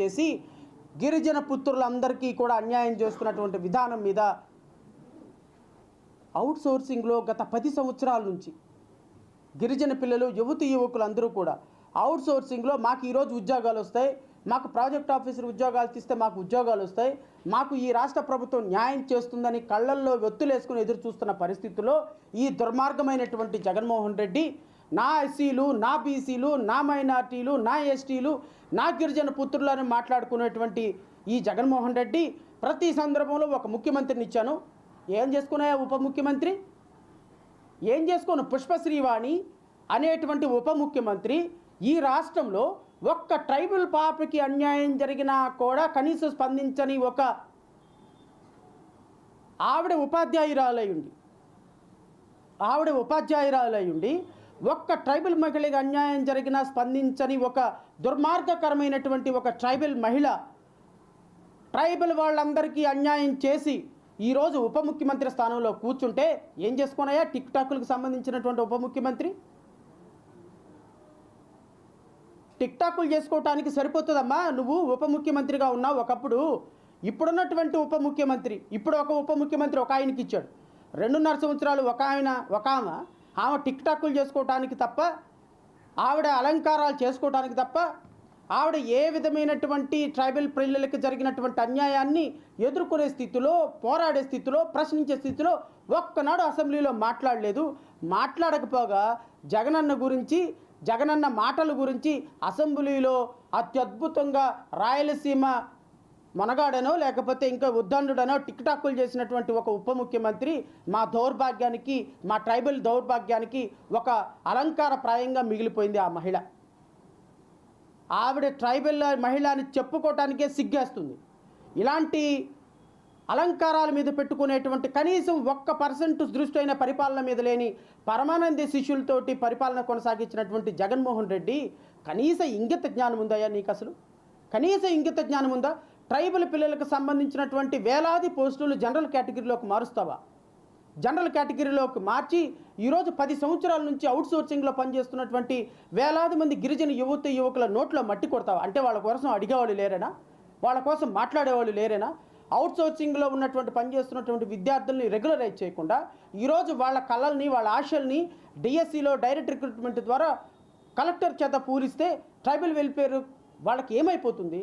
చేసి గిరిజన పుత్రులందరికీ కూడా అన్యాయం చేస్తున్నటువంటి విధానం మీద అవుట్ సోర్సింగ్లో గత పది సంవత్సరాల నుంచి గిరిజన పిల్లలు యువతి యువకులు అందరూ కూడా అవుట్ సోర్సింగ్లో మాకు ఈరోజు ఉద్యోగాలు వస్తాయి మాకు ప్రాజెక్ట్ ఆఫీసర్ ఉద్యోగాలు తీస్తే మాకు ఉద్యోగాలు వస్తాయి మాకు ఈ రాష్ట్ర ప్రభుత్వం న్యాయం చేస్తుందని కళ్ళల్లో వెత్తులేసుకుని ఎదురు చూస్తున్న పరిస్థితుల్లో ఈ దుర్మార్గమైనటువంటి జగన్మోహన్ రెడ్డి నా ఎస్సీలు నా బీసీలు నా మైనార్టీలు నా ఎస్టీలు నా గిరిజన పుత్రులని మాట్లాడుకునేటువంటి ఈ జగన్మోహన్ రెడ్డి ప్రతి సందర్భంలో ఒక ముఖ్యమంత్రిని ఇచ్చాను. ఏం చేసుకున్నాయా ఉప ముఖ్యమంత్రి? ఏం చేసుకోను? పుష్పశ్రీవాణి అనేటువంటి ఉప ముఖ్యమంత్రి ఈ రాష్ట్రంలో ఒక్క ట్రైబల్ పాపకి అన్యాయం జరిగినా కూడా కనీసం స్పందించని ఒక ఆవిడ ఉపాధ్యాయురాలయ్యుండి ఆవిడ ఉపాధ్యాయురాలయ్యుండి ఒక్క ట్రైబల్ మహిళకి అన్యాయం జరిగినా స్పందించని ఒక దుర్మార్గకరమైనటువంటి ఒక ట్రైబల్ మహిళ ట్రైబల్ వాళ్ళందరికీ అన్యాయం చేసి ఈరోజు ఉప ముఖ్యమంత్రి స్థానంలో కూర్చుంటే ఏం చేసుకున్నాయా? టిక్ టాక్లకు సంబంధించినటువంటి ఉప ముఖ్యమంత్రి? టిక్ టాక్లు చేసుకోవటానికి సరిపోతుందమ్మా? నువ్వు ఉప ముఖ్యమంత్రిగా ఉన్నావు ఒకప్పుడు. ఇప్పుడున్నటువంటి ఉప ముఖ్యమంత్రి ఇప్పుడు ఒక ఉప ముఖ్యమంత్రి ఒక ఆయనకి ఇచ్చాడు రెండున్నర సంవత్సరాలు ఒక ఆయన ఒక ఆమె. ఆమె టిక్ టాక్లు చేసుకోవటానికి తప్ప ఆవిడ అలంకారాలు చేసుకోవటానికి తప్ప ఆవిడ ఏ విధమైనటువంటి ట్రైబల్ పిల్లలకి జరిగినటువంటి అన్యాయాన్ని ఎదుర్కొనే స్థితిలో పోరాడే స్థితిలో ప్రశ్నించే స్థితిలో ఒక్కనాడు అసెంబ్లీలో మాట్లాడలేదు. మాట్లాడకపోగా జగనన్న గురించి జగనన్న మాటల గురించి అసెంబ్లీలో అత్యద్భుతంగా రాయలసీమ మనగాడనో లేకపోతే ఇంకా ఉద్దండుడనో టిక్కటాకులు చేసినటువంటి ఒక ఉప ముఖ్యమంత్రి మా దౌర్భాగ్యానికి మా ట్రైబల్ దౌర్భాగ్యానికి ఒక అలంకార ప్రాయంగా మిగిలిపోయింది ఆ మహిళ. ఆవిడ ట్రైబల్ మహిళ అని చెప్పుకోవటానికే సిగ్గేస్తుంది. ఇలాంటి అలంకారాల మీద పెట్టుకునేటువంటి కనీసం ఒక్క పర్సెంట్ దృష్టి అయిన పరిపాలన మీద లేని పరమానంద శిష్యులతోటి పరిపాలన కొనసాగించినటువంటి జగన్మోహన్ రెడ్డి కనీస ఇంగిత జ్ఞానం ఉందయ్యా నీకు అసలు కనీస ఇంగిత జ్ఞానం ఉందా? ట్రైబల్ పిల్లలకు సంబంధించినటువంటి వేలాది పోస్టులు జనరల్ కేటగిరీలోకి మారుస్తావా? జనరల్ కేటగిరీలోకి మార్చి ఈరోజు పది సంవత్సరాల నుంచి అవుట్ సోర్సింగ్లో పనిచేస్తున్నటువంటి వేలాది మంది గిరిజన యువత యువకుల నోట్లో మట్టి కొడతావా? అంటే వాళ్ళ కోసం అడిగేవాళ్ళు లేరేనా? వాళ్ళ కోసం మాట్లాడేవాళ్ళు లేరేనా? అవుట్ సోర్సింగ్లో ఉన్నటువంటి పనిచేస్తున్నటువంటి విద్యార్థుల్ని రెగ్యులరైజ్ చేయకుండా ఈరోజు వాళ్ళ కళల్ని వాళ్ళ ఆశల్ని డిఎస్సిలో డైరెక్ట్ రిక్రూట్మెంట్ ద్వారా కలెక్టర్ చేత పూరిస్తే ట్రైబల్ వెల్ఫేర్ వాళ్ళకి ఏమైపోతుంది?